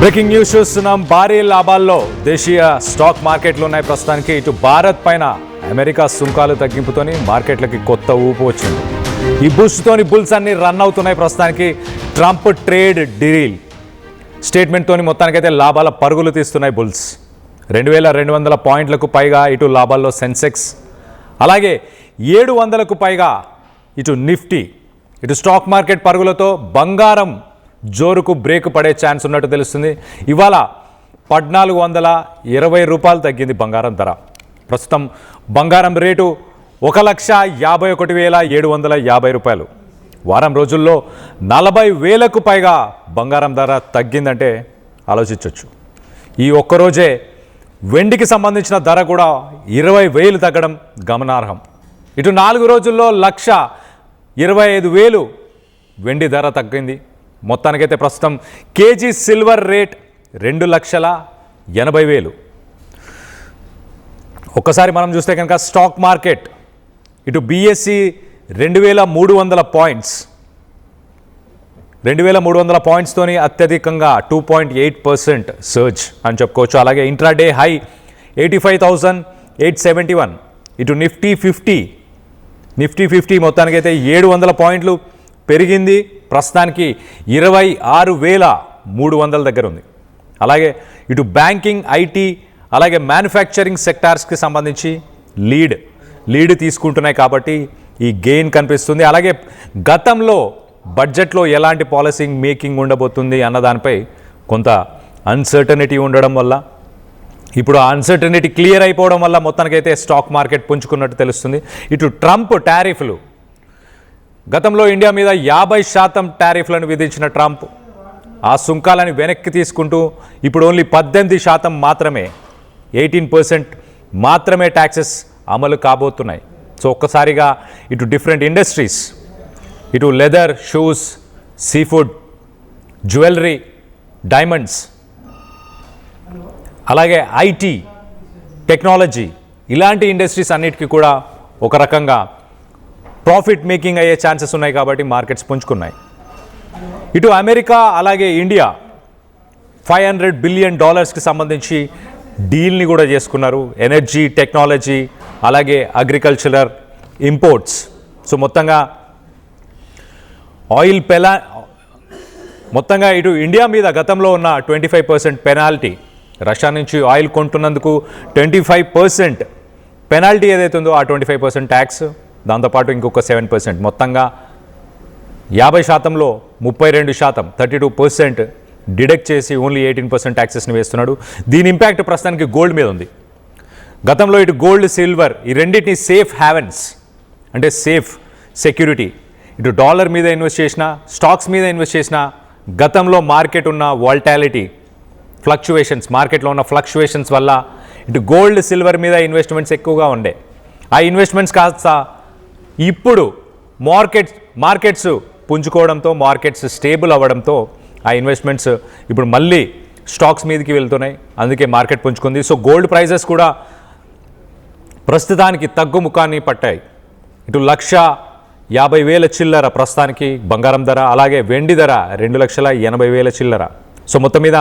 Breaking news చూస్తున్నాం. భారీ లాభాల్లో దేశీయ స్టాక్ మార్కెట్లు ఉన్నాయి. ప్రస్తుతానికి ఇటు భారత్ పైన అమెరికా సుంకాలు తగ్గింపుతోని మార్కెట్లకి కొత్త ఊపు వచ్చింది. ఈ బూస్ట్తోని బుల్స్ అన్ని రన్ అవుతున్నాయి. ప్రస్తుతానికి ట్రంప్ ట్రేడ్ డీల్. స్టేట్మెంట్తోని మొత్తానికైతే లాభాల పరుగులు తీస్తున్నాయి బుల్స్. రెండు వేల రెండు వందల పాయింట్లకు పైగా ఇటు లాభాల్లో సెన్సెక్స్. అలాగే ఏడు వందలకు పైగా ఇటు నిఫ్టీ. ఇటు స్టాక్ మార్కెట్ పరుగులతో బంగారం జోరుకు బ్రేక్ పడే ఛాన్స్ ఉన్నట్టు తెలుస్తుంది. ఇవాళ పద్నాలుగు వందల ఇరవై రూపాయలు తగ్గింది బంగారం ధర. ప్రస్తుతం బంగారం రేటు ఒక లక్ష యాభై ఒకటి వేల ఏడు వందల యాభై రూపాయలు. వారం రోజుల్లో నలభై వేలకు పైగా బంగారం ధర తగ్గిందంటే ఆలోచించవచ్చు ఈ ఒక్కరోజే వెండికి సంబంధించిన ధర కూడా ఇరవై వేలు తగ్గడం గమనార్హం. ఇటు నాలుగు రోజుల్లో లక్ష ఇరవై ఐదు వేలు వెండి ధర తగ్గింది. మొత్తానికైతే ప్రస్తుతం కేజీ సిల్వర్ రేట్ రెండు లక్షల ఎనభై వేలు. ఒక్కసారి మనం చూస్తే కనుక స్టాక్ మార్కెట్ ఇటు బీఎస్సీ రెండు వేల మూడు వందల పాయింట్స్. రెండు వేల మూడు వందల పాయింట్స్తోని అత్యధికంగా two point eight percent surge అని చెప్పుకోవచ్చు. అలాగే intraday high eighty five thousand eight seventy one ఇటు నిఫ్టీ ఫిఫ్టీ నిఫ్టీ ఫిఫ్టీ మొత్తానికైతే ఏడు వందల పాయింట్లు పెరిగింది. ప్రస్తుతానికి ఇరవై ఆరు వేల మూడు వందల దగ్గర ఉంది. అలాగే ఇటు బ్యాంకింగ్ ఐటీ అలాగే మ్యానుఫ్యాక్చరింగ్ సెక్టార్స్కి సంబంధించి లీడ్ లీడ్ తీసుకుంటున్నాయి కాబట్టి ఈ గెయిన్ కనిపిస్తుంది. అలాగే గతంలో బడ్జెట్లో ఎలాంటి పాలసీ మేకింగ్ ఉండబోతుంది అన్న దానిపై కొంత అన్సర్టనిటీ ఉండడం వల్ల ఇప్పుడు ఆ అన్సర్టనిటీ క్లియర్ అయిపోవడం వల్ల మొత్తానికైతే స్టాక్ మార్కెట్ పుంజుకున్నట్టు తెలుస్తుంది. ఇటు ట్రంప్ టారిఫ్లు గతంలో ఇండియా మీద యాభై శాతం టారిఫ్లను విధించిన ట్రంప్ ఆ సుంకాలని వెనక్కి తీసుకుంటూ ఇప్పుడు ఓన్లీ పద్దెనిమిది శాతం మాత్రమే ఎయిటీన్ పర్సెంట్ మాత్రమే ట్యాక్సెస్ అమలు కాబోతున్నాయి. సో ఒక్కసారిగా ఇటు డిఫరెంట్ ఇండస్ట్రీస్ ఇటు leather shoes seafood jewellery diamonds అలాగే ఐటీ టెక్నాలజీ ఇలాంటి ఇండస్ట్రీస్ అన్నిటికీ కూడా ఒక రకంగా ప్రాఫిట్ మేకింగ్ అయ్యే ఛాన్సెస్ ఉన్నాయి కాబట్టి మార్కెట్స్ పుంజుకున్నాయి. ఇటు అమెరికా అలాగే ఇండియా ఫైవ్ హండ్రెడ్ బిలియన్ డాలర్స్కి సంబంధించి డీల్ని కూడా చేసుకున్నారు. ఎనర్జీ టెక్నాలజీ అలాగే అగ్రికల్చరల్ ఇంపోర్ట్స్. సో మొత్తంగా ఆయిల్ పెలా మొత్తంగా ఇటు ఇండియా మీద గతంలో ఉన్న twenty five percent penalty Russia నుంచి ఆయిల్ కొంటున్నందుకు ట్వంటీ ఫైవ్ పర్సెంట్ పెనాల్టీ ఏదైతే ఉందో ఆ ట్వంటీ ఫైవ్ పర్సెంట్ ట్యాక్స్ దాంతోపాటు ఇంకొక సెవెన్ పర్సెంట్. మొత్తంగా యాభై శాతంలో ముప్పై రెండు శాతం థర్టీ టూ పర్సెంట్ డిడక్ట్ చేసి ఓన్లీ ఎయిటీన్ పర్సెంట్ ట్యాక్సెస్ని వేస్తున్నాడు. దీని ఇంపాక్ట్ ప్రస్తుతానికి గోల్డ్ మీద ఉంది. గతంలో ఇటు గోల్డ్ సిల్వర్ ఈ రెండింటిని సేఫ్ హ్యావెన్స్ అంటే సేఫ్ సెక్యూరిటీ. ఇటు డాలర్ మీద ఇన్వెస్ట్ చేసిన స్టాక్స్ మీద ఇన్వెస్ట్ చేసిన గతంలో మార్కెట్ ఉన్న వాల్టాలిటీ ఫ్లక్చువేషన్స్ మార్కెట్లో ఉన్న ఫ్లక్చువేషన్స్ వల్ల ఇటు గోల్డ్ సిల్వర్ మీద ఇన్వెస్ట్మెంట్స్ ఎక్కువగా ఉండే. ఆ ఇన్వెస్ట్మెంట్స్ కాస్త ఇప్పుడు మార్కెట్ మార్కెట్స్ పుంజుకోవడంతో మార్కెట్స్ స్టేబుల్ అవ్వడంతో ఆ ఇన్వెస్ట్మెంట్స్ ఇప్పుడు మళ్ళీ స్టాక్స్ మీదకి వెళ్తున్నాయి. అందుకే మార్కెట్ పుంజుకుంది. సో గోల్డ్ ప్రైజెస్ కూడా ప్రస్తుతానికి తగ్గుముఖాన్ని పట్టాయి. ఇటు లక్ష యాభై వేల చిల్లర ప్రస్తుతానికి బంగారం ధర అలాగే వెండి ధర రెండు లక్షల ఎనభై వేల చిల్లర. సో మొత్తం మీద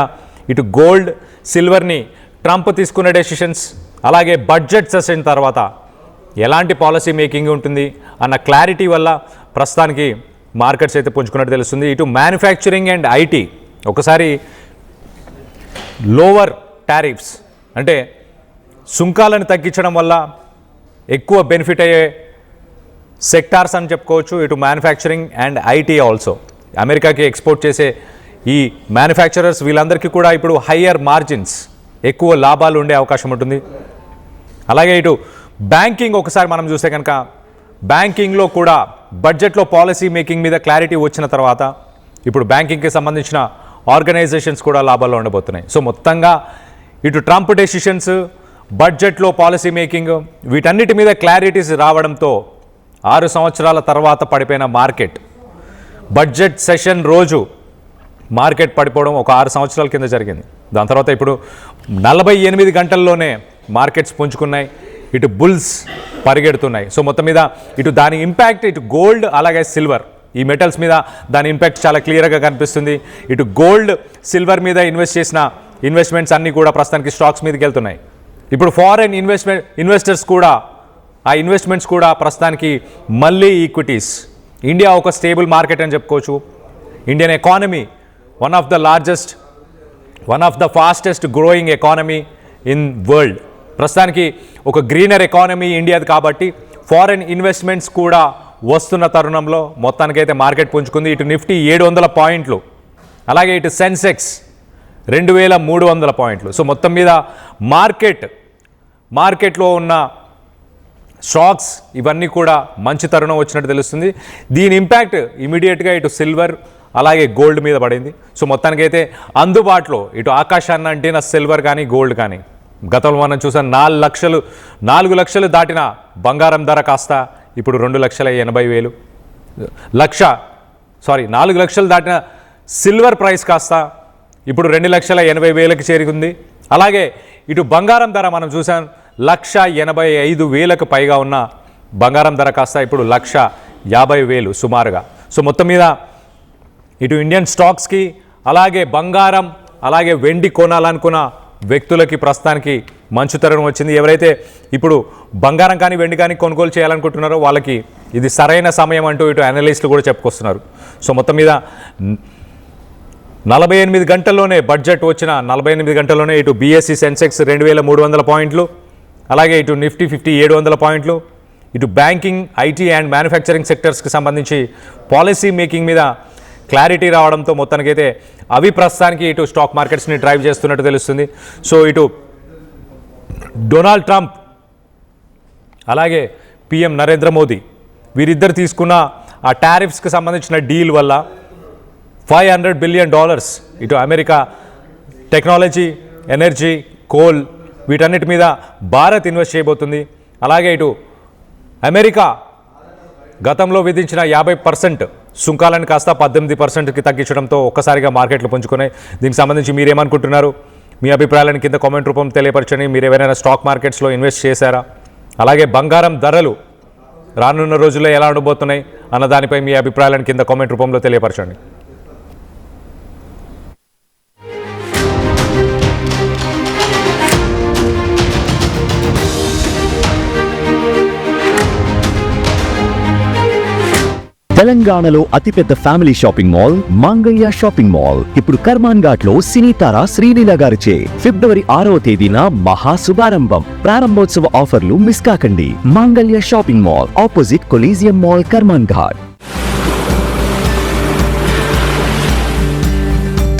ఇటు గోల్డ్ సిల్వర్ని ట్రంప్ తీసుకున్న డెసిషన్స్ అలాగే బడ్జెట్ సెషన్ తర్వాత ఎలాంటి పాలసీ మేకింగ్ ఉంటుంది అన్న క్లారిటీ వల్ల ప్రస్తుతానికి మార్కెట్స్ అయితే పుంజుకున్నట్టు తెలుస్తుంది. ఇటు మ్యానుఫ్యాక్చరింగ్ అండ్ ఐటీ ఒకసారి లోవర్ టారిఫ్స్ అంటే సుంకాలను తగ్గించడం వల్ల ఎక్కువ బెనిఫిట్ అయ్యే సెక్టార్స్ అని చెప్పుకోవచ్చు. ఇటు మ్యానుఫ్యాక్చరింగ్ అండ్ ఐటీ ఆల్సో అమెరికాకి ఎక్స్పోర్ట్ చేసే ఈ మ్యానుఫ్యాక్చరర్స్ వీళ్ళందరికీ కూడా ఇప్పుడు హయ్యర్ మార్జిన్స్ ఎక్కువ లాభాలు ఉండే అవకాశం ఉంటుంది. అలాగే ఇటు బ్యాంకింగ్ ఒకసారి మనం చూస్తే కనుక బ్యాంకింగ్లో కూడా బడ్జెట్లో పాలసీ మేకింగ్ మీద క్లారిటీ వచ్చిన తర్వాత ఇప్పుడు బ్యాంకింగ్కి సంబంధించిన ఆర్గనైజేషన్స్ కూడా లాభాల్లో ఉండబోతున్నాయి. సో మొత్తంగా ఇటు ట్రంప్ డెసిషన్స్ బడ్జెట్లో పాలసీ మేకింగ్ వీటన్నిటి మీద క్లారిటీస్ రావడంతో ఆరు సంవత్సరాల తర్వాత పడిపోయిన మార్కెట్ బడ్జెట్ సెషన్ రోజు మార్కెట్ పడిపోవడం ఒక ఆరు సంవత్సరాల కింద జరిగింది. దాని తర్వాత ఇప్పుడు నలభై ఎనిమిది గంటల్లోనే మార్కెట్స్ పుంజుకున్నాయి. ఇటు బుల్స్ పరిగెడుతున్నాయి. సో మొత్తం మీద ఇటు దాని ఇంపాక్ట్ ఇటు గోల్డ్ అలాగే సిల్వర్ ఈ మెటల్స్ మీద దాని ఇంపాక్ట్ చాలా క్లియర్గా కనిపిస్తుంది. ఇటు గోల్డ్ సిల్వర్ మీద ఇన్వెస్ట్ చేసిన ఇన్వెస్ట్మెంట్స్ అన్నీ కూడా ప్రస్తుతానికి స్టాక్స్ మీదకి వెళ్తున్నాయి. ఇప్పుడు ఫారెన్ ఇన్వెస్ట్మెంట్ ఇన్వెస్టర్స్ కూడా ఆ ఇన్వెస్ట్మెంట్స్ కూడా ప్రస్తుతానికి మళ్ళీ ఈక్విటీస్ ఇండియా ఒక స్టేబుల్ మార్కెట్ అని చెప్పుకోవచ్చు. Indian economy one of the largest one of the fastest growing economy in world ప్రస్తుతానికి ఒక గ్రీనర్ ఎకానమీ ఇండియాది కాబట్టి ఫారెన్ ఇన్వెస్ట్మెంట్స్ కూడా వస్తున్న తరుణంలో మొత్తానికైతే మార్కెట్ పుంజుకుంది. ఇటు నిఫ్టీ ఏడు వందల పాయింట్లు అలాగే ఇటు సెన్సెక్స్ రెండు వేల మూడు వందల పాయింట్లు. సో మొత్తం మీద మార్కెట్ మార్కెట్లో ఉన్న స్టాక్స్ ఇవన్నీ కూడా మంచి తరుణం వచ్చినట్టు తెలుస్తుంది. దీని ఇంపాక్ట్ ఇమీడియట్గా ఇటు సిల్వర్ అలాగే గోల్డ్ మీద పడింది. సో మొత్తానికైతే అందుబాటులో ఇటు ఆకాశాన్ని అంటిన సిల్వర్ కానీ గోల్డ్ కానీ గతంలో మనం చూసాం నాలుగు లక్షలు నాలుగు లక్షలు దాటిన బంగారం ధర కాస్త ఇప్పుడు రెండు లక్షల ఎనభై వేలు. లక్ష సారీ నాలుగు లక్షలు దాటిన సిల్వర్ ప్రైస్ కాస్త ఇప్పుడు రెండు లక్షల ఎనభై వేలకు చేరుకుంది. అలాగే ఇటు బంగారం ధర మనం చూసాం లక్ష ఎనభై ఐదు వేలకు పైగా ఉన్న బంగారం ధర కాస్త ఇప్పుడు లక్ష యాభై వేలు సుమారుగా. సో మొత్తం మీద ఇటు ఇండియన్ స్టాక్స్కి అలాగే బంగారం అలాగే వెండి కొనాలనుకున్న వ్యక్తులకి ప్రస్తుతానికి మంచు తరుణం వచ్చింది. ఎవరైతే ఇప్పుడు బంగారం కానీ వెండి కానీ కొనుగోలు చేయాలనుకుంటున్నారో వాళ్ళకి ఇది సరైన సమయం అంటూ ఇటు అనలిస్టులు కూడా చెప్పుకొస్తున్నారు. సో మొత్తం మీద నలభై ఎనిమిది గంటల్లోనే బడ్జెట్ వచ్చిన నలభై ఎనిమిది గంటల్లోనే ఇటు బీఎస్సీ సెన్సెక్స్ రెండు వేల మూడు వందల పాయింట్లు అలాగే ఇటు నిఫ్టీ ఫిఫ్టీ ఏడు వందల పాయింట్లు ఇటు బ్యాంకింగ్ ఐటీ అండ్ మ్యానుఫ్యాక్చరింగ్ సెక్టర్స్కి సంబంధించి పాలసీ మేకింగ్ మీద క్లారిటీ రావడంతో మొత్తానికైతే అవి ప్రస్తుతానికి ఇటు స్టాక్ మార్కెట్స్ని డ్రైవ్ చేస్తున్నట్టు తెలుస్తుంది. సో ఇటు డొనాల్డ్ ట్రంప్ అలాగే పిఎం నరేంద్ర మోదీ వీరిద్దరు తీసుకున్న ఆ టారిఫ్స్కి సంబంధించిన డీల్ వల్ల ఫైవ్ హండ్రెడ్ బిలియన్ డాలర్స్ ఇటు అమెరికా టెక్నాలజీ ఎనర్జీ కోల్ వీటన్నిటి మీద భారత్ ఇన్వెస్ట్ చేయబోతుంది. అలాగే ఇటు అమెరికా గతంలో విధించిన యాభై పర్సెంట్ సుంకాలను కాస్త పద్దెనిమిది పర్సెంట్కి తగ్గించడంతో ఒక్కసారిగా మార్కెట్లు పుంజుకున్నాయి. దీనికి సంబంధించి మీరేమనుకుంటున్నారు? మీ అభిప్రాయాలను కింద కామెంట్ రూపం తెలియపరచండి. మీరు ఏవైనా స్టాక్ మార్కెట్స్లో ఇన్వెస్ట్ చేశారా? అలాగే బంగారం ధరలు రానున్న రోజుల్లో ఎలా ఉండబోతున్నాయి? అన్న దానిపై మీ అభిప్రాయాలను కింద కామెంట్ రూపంలో తెలియపరచండి. తెలంగాణలో అతిపెద్ద family shopping mall Mangayya shopping mall. ఇప్పుడు కర్మాన్ ఘాట్లో సినీతార శ్రీలీల గారిచే ఫిబ్రవరి ఆరవ తేదీన మహా శుభారంభం. ప్రారంభోత్సవ ఆఫర్లు మిస్ కాకండి. Mangalya shopping mall opposite coliseum mall Karman Ghat.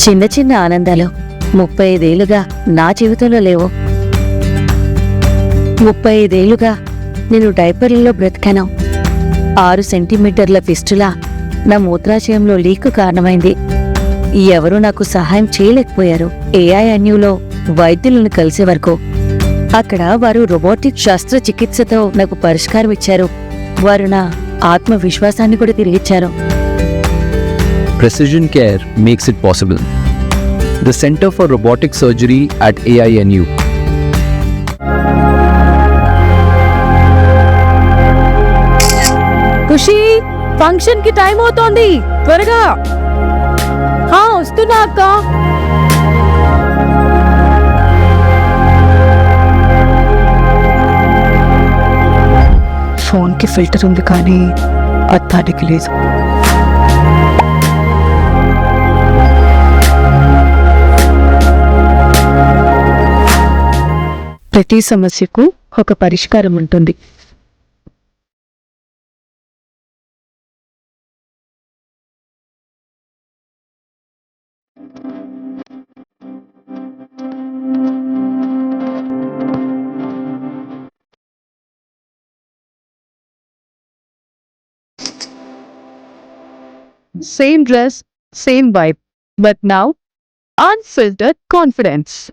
చిన్న చిన్న ఆనందాలు ముప్పై ఐదేళ్ళుగా నా జీవితంలో లేవు. ముప్పై ఐదేళ్ళుగా నేను డైపర్లలో బ్రతికాను. ఆరు సెంటీమీటర్ల ఫిస్టులా నా మూత్రాశయంలో లీక్ కారణమైంది. ఎవరూ నాకు సహాయం చేయలేకపోయారు. ఏఐ అన్యూలో వైద్యులను కలిసే వరకు. అక్కడ వారు రోబోటిక్ శస్త్రచికిత్సతో నాకు పరిష్కారం ఇచ్చారు. వారు నా ఆత్మవిశ్వాసాన్ని కూడా తిరిగిచ్చారు. Precision care makes it possible. The center for robotic surgery at AINU ఫంక్షన్కి టైం అవుతోంది. త్వరగా. హా వస్తున్నా అక్క. ఫోన్కి ఫిల్టర్ ఉంది కానీ అత్తానికి లేదు. ప్రతి సమస్యకు ఒక పరిష్కారం ఉంటుంది. Same dress, same vibe, but now unfiltered confidence.